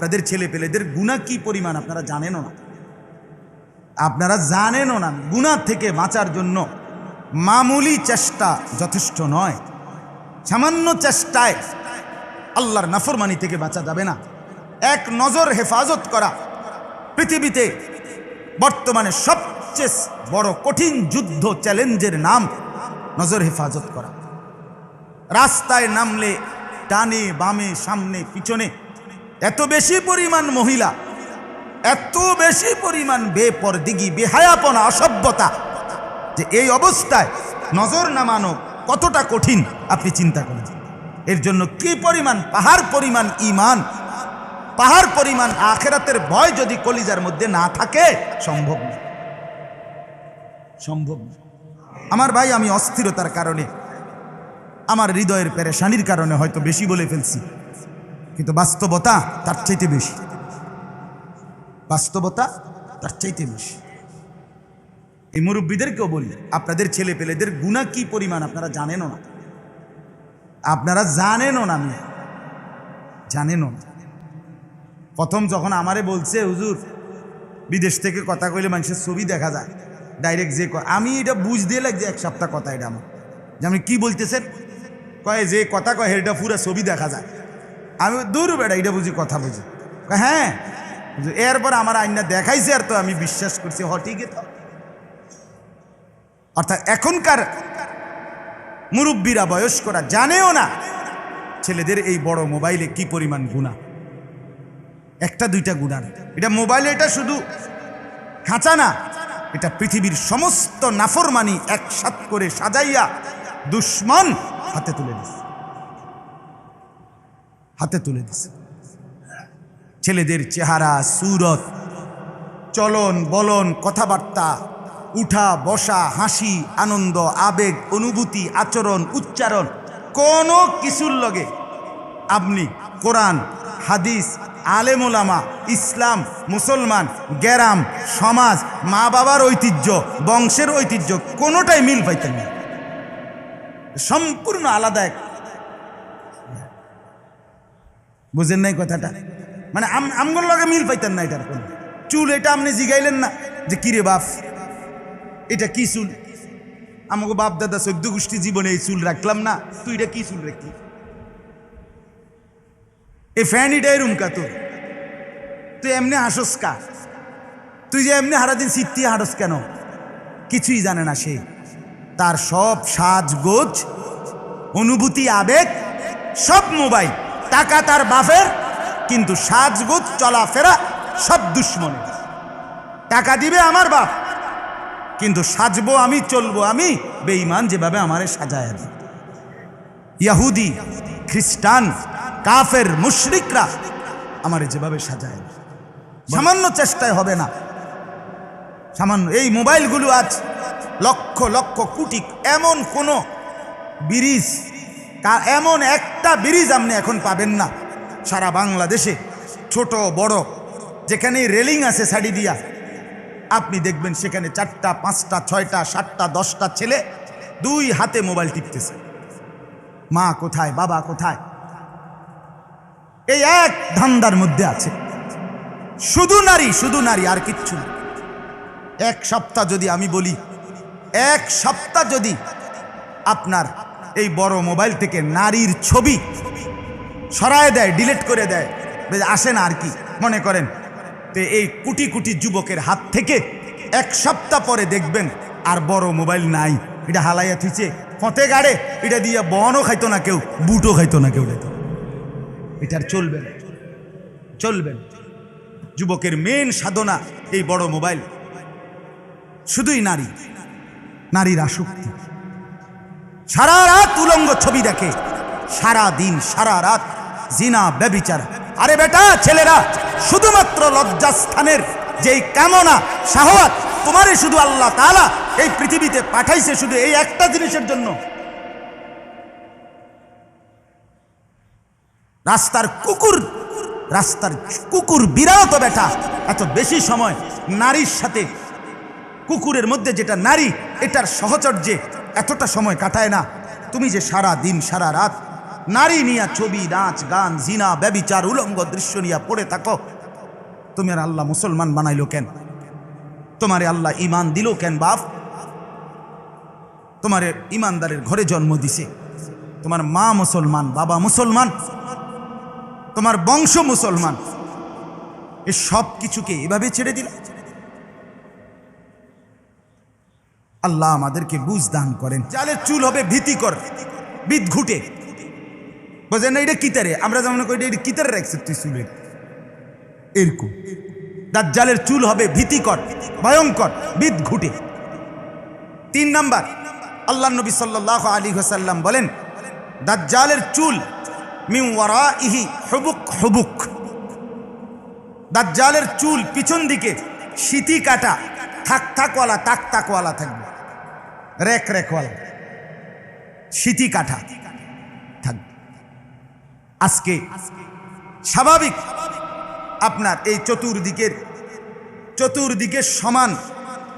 আপনাদের ছেলে পেলেদের গুণা কি পরিমাণ আপনারা জানেনও না। আপনারা জানেনও না গুণা থেকে বাঁচার জন্য মামুলি চেষ্টা যথেষ্ট নয়, সামান্য চেষ্টায় আল্লাহর নাফরমানি থেকে বাঁচা যাবে না। এক নজর হেফাজত করা পৃথিবীতে বর্তমানে সবচেয়ে বড় কঠিন যুদ্ধ চ্যালেঞ্জের নাম নজর হেফাজত করা। রাস্তায় নামলে ডানে বামে সামনে পিছনে এত বেশি পরিমাণ মহিলা, এত বেশি পরিমাণ বেপরদিগি, বেহায়াপনা, অসভ্যতা, যে এই অবস্থায় নজর নামানো কতটা কঠিন, আপনি চিন্তা করেন। এর জন্য কি পরিমাণ, পাহাড় পরিমাণ ইমান পাহাড় পরিমাণ আখেরাতের ভয় যদি কলিজার মধ্যে না থাকে, সম্ভব না। সম্ভব না। আমার ভাই, আমি অস্থিরতার কারণে, আমার হৃদয়ের পেরেশানির কারণে হয়তো বেশি বলে ফেলছি। কিন্তু বাস্তবতা তার চাইতে বেশি। বাস্তবতা তার চাইতে বেশি। এই মুরব্বীদেরকেও বলি, আপনাদের ছেলে পেলেদের গুণা কি পরিমাণ আপনারা জানেনও না? আপনারা জানেনও না আমি জানেনও না। প্রথম যখন আমারে বলছে, হুজুর, বিদেশ থেকে কথা কইলে মানুষের ছবি দেখা যায়, ডাইরেক্ট যে আমি এটা বুঝ দিয়ে লাগছে, এক সপ্তাহ কথা এটা আমার। যে আপনি কি বলতেছেন? কয়, যে কথা কয় এটা পুরো ছবি দেখা যায়। আমি দূর বেড়া, এটা বুঝি কথা বুঝি। হ্যাঁ। এরপর আমার আইনা দেখাইছে আর তো আমি বিশ্বাস করছি, হ, ঠিকই তো। অর্থাৎ এখনকার মুরব্বীরা বয়স্করা জানেও না ছেলেদের এই বড় মোবাইলে কি পরিমাণ গুণা। একটা, দুইটা গুণা এটা মোবাইলে এটা শুধু খাঁচা না, এটা পৃথিবীর সমস্ত নাফরমানি একসাথ করে সাজাইয়া দুশ্মন হাতে তুলে দিছে। হাতে তুলে দিছে। ছেলেদের চেহারা, সুরত, চলন বলন, কথাবার্তা, উঠা, বসা, হাসি, আনন্দ, আবেগ, অনুভূতি, আচরণ, উচ্চারণ, কোনো কিছুর লগে আপনি কোরআন, হাদিস, আলেমোলামা, ইসলাম, মুসলমান, গ্যারাম, সমাজ মা বাবার ঐতিহ্য, বংশের ঐতিহ্য, কোনোটাই মিল পাইতেন না। সম্পূর্ণ আলাদা এক বুঝেন নাই কথাটা? মানে আম- আমগুলোর লগে মিল পাইতেন না এটার কোনো। চুল এটা আপনি জিগাইলেন না যে কিরে বাপ, এটা কি চুল? আমাকে বাপ দাদা চোদ্দ গোষ্ঠী জীবনে এই চুল রাখলাম না, তুই এটা কি চুল রাখলি? এই ফ্যান এটাই রুমকা তোর। তুই এমনি হাসস কা? তুই যে এমনি হারাদিন সিদ্ধি হারস কেন? কিছুই জানে না সে। তার সব সাজগোজ, অনুভূতি, আবেগ, সব মোবাইল। টাকা তার বাপের, কিন্তু সাজগোজ, চলাফেরা সব দুশ্মনের। টাকা দিবে আমার বাপ, কিন্তু সাজবো আমি, চলবো আমি, বেঈমান যেভাবে আমারে সাজায় দেয়। ইয়াহুদি, খ্রিস্টান, কাফের, মুশরিকরা আমারে যেভাবে সাজায়। সামান্য চেষ্টায় হবে না। সামান্য এই মোবাইলগুলো আজ লক্ষ লক্ষ কোটি, এমন কোনো ব্রিজ এমন একটা ব্রিজ আপনি এখন পাবেন না। সারা বাংলাদেশে, ছোট, বড় যেখানে রেলিং আছে সাড়ি দিয়া, আপনি দেখবেন সেখানে চারটা, পাঁচটা, ছয়টা, সাতটা, দশটা ছেলে দুই হাতে মোবাইল টিপতেছে। মা কোথায়, বাবা কোথায়? এই এক ধান্দার মধ্যে আছে। শুধু নারী শুধু নারী, আর কিচ্ছু না। এক সপ্তাহ যদি আমি বলি, এক সপ্তাহ যদি আপনার এই বড় মোবাইল থেকে নারীর ছবি সরায় দেয় ডিলিট করে দেয়। আসে না আর কি? মনে করেন। তো এই কোটি কোটি যুবকের হাত থেকে এক সপ্তাহ পরে দেখবেন আর বড় মোবাইল নাই। এটা হালাইয়া থিছে ফতে গাড়ে, এটা দিয়ে বনও খাইতো না কেউ, বুটও খাইতো না কেউ। এটা এটার চলবে না। চলবে যুবকের মেন সাধনা এই বড় মোবাইল। শুধুই নারী। নারীর আসক্তি। সারা রাত উলঙ্গ ছবি দেখে। সারা দিন, সারা রাত জিনা ব্যবিচার আরে বেটা, ছেলেরা, শুধুমাত্র লজ্জাস্থানের যেই কামনা সাহওয়াত তোমারই শুধু আল্লাহ তাআলা এই পৃথিবীতে পাঠাইছে শুধু এই একটা জিনিসের জন্য। রাস্তার কুকুর রাস্তার কুকুর তো বেটা, এত বেশি সময় নারীর সাথে কুকুরের মধ্যে যেটা নারী, এটার সহচর্যে এতটা সময় কাটায় না। তুমি যে সারা দিন, সারা রাত নারী নিয়া ছবি, নাচ, গান, জিনা, ব্যবিচার, উলঙ্গ দৃশ্য নিয়া পড়ে থাকো। তুমি আর আল্লাহ মুসলমান বানাইলো কেন? তোমারে আল্লাহ ইমান দিল কেন বাপ? তোমার ইমানদারের ঘরে জন্ম দিছে। তোমার মা মুসলমান, বাবা মুসলমান, তোমার বংশ মুসলমান। এ সব কিছুকে এভাবে ছেড়ে দিল? আল্লাহ আমাদেরকে বুঝ দান করেন। জালের চুল হবে ভীতিকর, বিদ ঘুটে। বোঝেন না, এটা কিতারে? আমরা যেমন করি এটা কিতারে রাখছে তুই চুলের। এরকম। দাজ্জালের চুল হবে ভীতিকর, ভয়ঙ্কর, বিদ ঘুটে। তিন নাম্বার আল্লাহ নবী সাল্লাহ আলী হাসাল্লাম বলেন, দাজ্জালের চুল মিওয়ারা ইহি হবুক হবুক। দাজ্জালের চুল পিছন দিকে সিতি কাটা, থাক থাকওয়ালা, তাক তাকওয়ালা থাকবে। রেক রেকওয়ালা সিতি কাঠা। থাকবে আজকে স্বাভাবিক আপনার এই চতুর্দিকের চতুর্দিকে সমান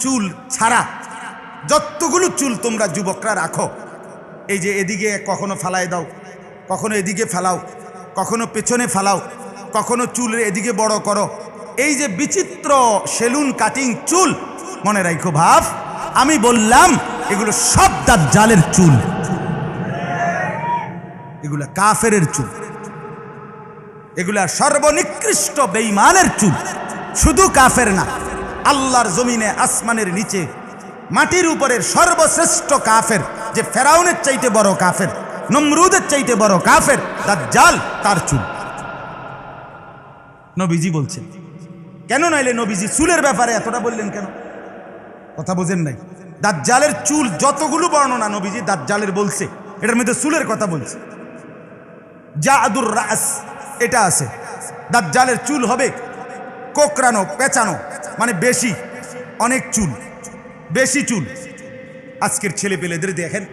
চুল ছাড়া যতগুলো চুল তোমরা যুবকরা রাখো, এই যে এদিকে কখনো ফালাই দাও, কখনো এদিকে ফেলাও, কখনো পেছনে ফেলাও, কখনো চুল এদিকে বড় করো, এই যে বিচিত্র সেলুন কাটিং চুল, মনে রাখো ভাব, আমি বললাম এগুলো সব জালের চুল। এগুলো কাফেরের চুল। এগুলা সর্বনিকৃষ্ট বেইমানের চুল। শুধু কাফের না, আল্লাহর জমিনে, আসমানের নিচে, মাটির উপরের সর্বশ্রেষ্ঠ কাফের, যে ফেরাউনের চাইতে বড় কাফের, নমরুদের চাইতে বড় কাফের তার জাল তার চুল। নবীজি বলছেন, কেন নাইলে নবীজি চুলের ব্যাপারে এতটা বললেন কেন? কথা বোঝেন নাই। দাজ্জালের চুল যতগুলো বর্ণনা নবীজি দাজ্জালের বলছে, এটার মধ্যে চুলের কথা বলছে। জাদুর রাস, এটা আছে। দাজ্জালের চুল হবে কোকরানো পেঁচানো মানে বেশি, অনেক চুল, বেশি চুল। আজকের ছেলে পেলেদের দেখেন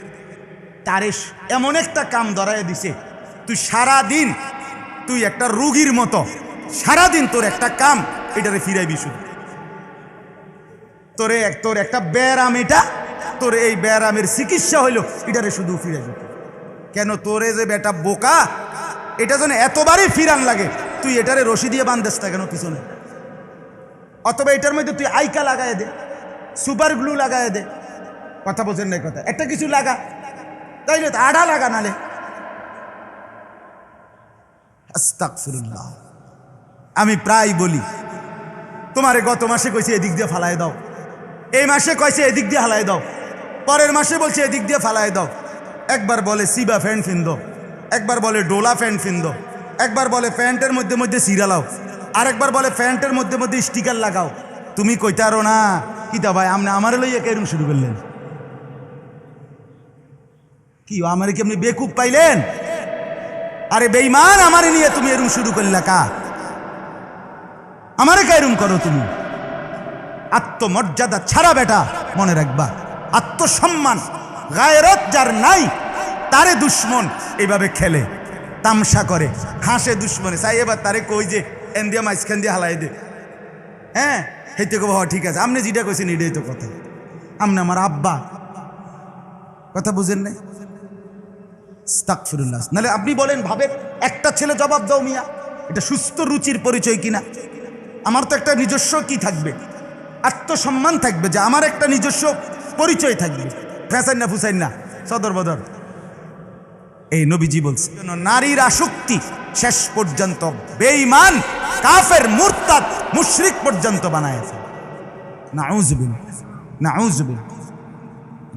তারে এমন একটা কাম ধরায় দিছে, তুই সারা দিন তুই একটা রুগীর মতো সারা দিন তোর একটা কাম, এটারে ফিরাইবি শুধু। তোরে এক, তোর একটা ব্যারাম এটা। তোর এই ব্যারামের চিকিৎসা হইল, এটারে শুধু ফিরাইবি কেন তোরে যে বেটা বোকা, এটা যেন এতবারই ফিরান লাগে, তুই এটারে রশি দিয়ে বান্ধেস না কেন পিছনে? অথবা এটার মধ্যে তুই আইকা লাগায় দে, সুপার গ্লু লাগায় দে। কথা বোঝেন নাই কথা, একটা কিছু লাগা। তাই না আড়া লাগা নালে। আমি প্রায় বলি, তোমারে গত মাসে কইছে এদিক দিয়ে ফালাই দাও। এই মাসে কইছে এদিক দিয়ে হালাই দাও। পরের মাসে বলছে এদিক দিয়ে ফালাই দাও। একবার বলে সিবা ফ্যান ফিন্দো। একবার বলে ডোলা ফ্যান ফিন্দো। একবার বলে প্যান্টের মধ্যে মধ্যে সিরালাও আরেকবার বলে প্যান্টের মধ্যে মধ্যে স্টিকার লাগাও। তুমি কইতারো না। কিতা ভাই আপনি আমার লইয়া কেরম শুরু করলেন? কি, আমার কি আপনি বেকুব পাইলেন? আরে বেইমান আমারে নিয়ে তুমি এরম শুরু করলা কা? আমারে কেরম করো তুমি? আত্মমর্যাদা ছাড়া বেটা, মনে রাখবা। আত্মসম্মান গায়রত যার নাই, তারে দুশ্মন এইভাবে খেলে, তামসা করে, হাসে দুশ্মনে। চাই এবার তারে কই যে এন দিয়ে মাঝখান দিয়ে হালাই দে। হ্যাঁ হেঁটে কব ঠিক আছে। আপনি যেটা কইছেন, এটাই তো কথা। আপনি আমার আব্বা, কথা বুঝেন নাই? স্তাকফিরুল্লাহ নাহলে আপনি বলেন ভাবেন একটা ছেলে জবাব দাও মিয়া, এটা সুস্থ রুচির পরিচয় কিনা? আমার তো একটা নিজস্ব কি থাকবে? আত্মসম্মান থাকবে, যে আমার একটা নিজস্ব পরিচয় থাকবে। ফ্যাসাইন না, ফুসাইন না, সদর বদর। এই নবীজি বলছে নারীর আসক্তি শেষ পর্যন্ত বেঈমান, কাফের, মুরতাদ, মুশরিক পর্যন্ত বানায় নাউজবিন নাউজবিন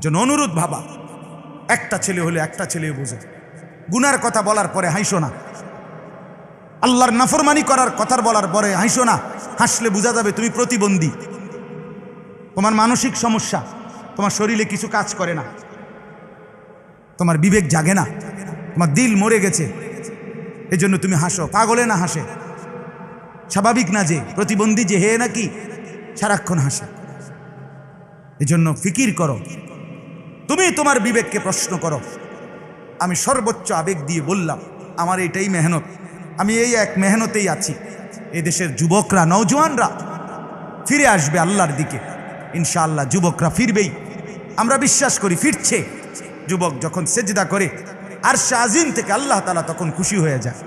জন্য অনুরোধ ভাবা, একটা ছেলে হলে একটা ছেলে বোঝে। গুনার কথা বলার পরে হাইসো না। আল্লাহর নাফরমানি করার কথার বলার পরে হাসো না। হাসলে বোঝা যাবে তুমি প্রতিবন্ধী। তোমার মানসিক সমস্যা, তোমার শরীরে কিছু কাজ করে না, তোমার বিবেক জাগে না, তোমার দিল মরে গেছে এই জন্য তুমি হাসো, পাগলে না হাসে। স্বাভাবিক না যে, প্রতিবন্ধী যে, হে নাকি, সারাক্ষণ হাসে। এজন্য ফিকির করো। তুমি তোমার বিবেককে প্রশ্ন করো। আমি সর্বোচ্চ আবেগ দিয়ে বললাম, আমার এটাই মেহনত। আমি এই এক মেহনতেই আছি। এদেশের যুবকরা নৌজওয়ানরা ফিরে আসবে আল্লাহর দিকে। ইনশাআল্লাহ যুবকরা ফিরবেই। আমরা বিশ্বাস করি ফিরছে। যুবক যখন সেজদা করে আর শাহিন থেকে আল্লাহ তালা তখন খুশি হয়ে যায়।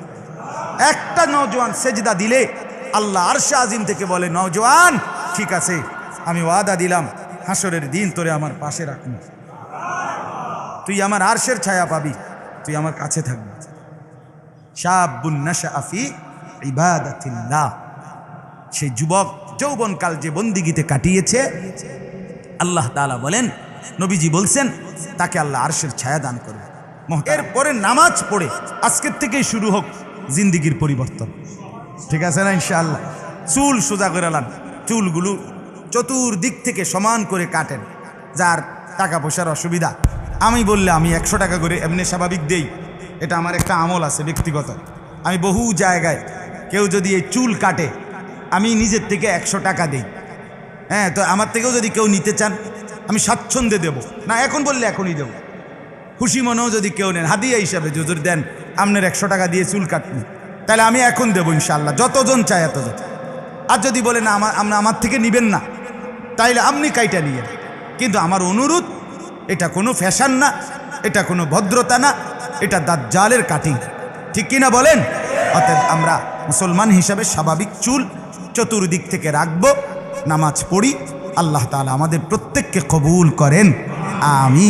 একটা নওজোয়ান সেজদা দিলে আল্লাহ আর শাহিন থেকে বলে, নওজোয়ান, ঠিক আছে, আমি ওয়াদা দিলাম হাসরের দিন তোরে আমার পাশে রাখুন তুই আমার আরশের ছায়া পাবি, তুই আমার কাছে থাকবি। শাবুন নাশা আফি ইবাদাতিল্লাহ। সেই যুবক যৌবনকাল যে বন্দিগিতে কাটিয়েছে আল্লাহ তাআলা বলেন নবীজি বলছেন তাকে আল্লাহ আরশের ছায়া দান করবে। এরপরে নামাজ পড়ে আজকের থেকেই শুরু হোক জিন্দিগির পরিবর্তন। ঠিক আছে না ইনশাআল্লাহ? চুল সোজা করে লান চুলগুলো চতুর্দিক থেকে সমান করে কাটেন। যার টাকা পয়সার অসুবিধা। আমি বললে আমি একশো টাকা করে এমনি স্বাভাবিক দেই। এটা আমার একটা আমল আছে ব্যক্তিগত। আমি বহু জায়গায় কেউ যদি এই চুল কাটে আমি নিজের থেকে একশো টাকা দিই। হ্যাঁ তো আমার থেকেও যদি কেউ নিতে চান, আমি স্বাচ্ছন্দ্যে দেবো। না, এখন বললে এখনই দেবো। খুশি মনেও যদি কেউ নেন, হাদিয়া হিসাবে যদি দেন, আপনার একশো টাকা দিয়ে চুল কাটুন তাহলে আমি এখন দেবো ইনশাল্লাহ যতজন চাই এতজন। আর যদি বলেন আমার আপনি আমার থেকে নিবেন না, তাইলে আপনি কাইটা নিয়ে কিন্তু আমার অনুরোধ, এটা কোনো ফ্যাশন না, এটা কোনো ভদ্রতা না, এটা দাজ্জালের কাটিং। ঠিক কিনা বলেন? অতএব আমরা মুসলমান হিসাবে স্বাভাবিক চুল চতুর্দিক থেকে রাখব নামাজ পড়ি আল্লাহ তালা আমাদের প্রত্যেককে কবুল করেন আমি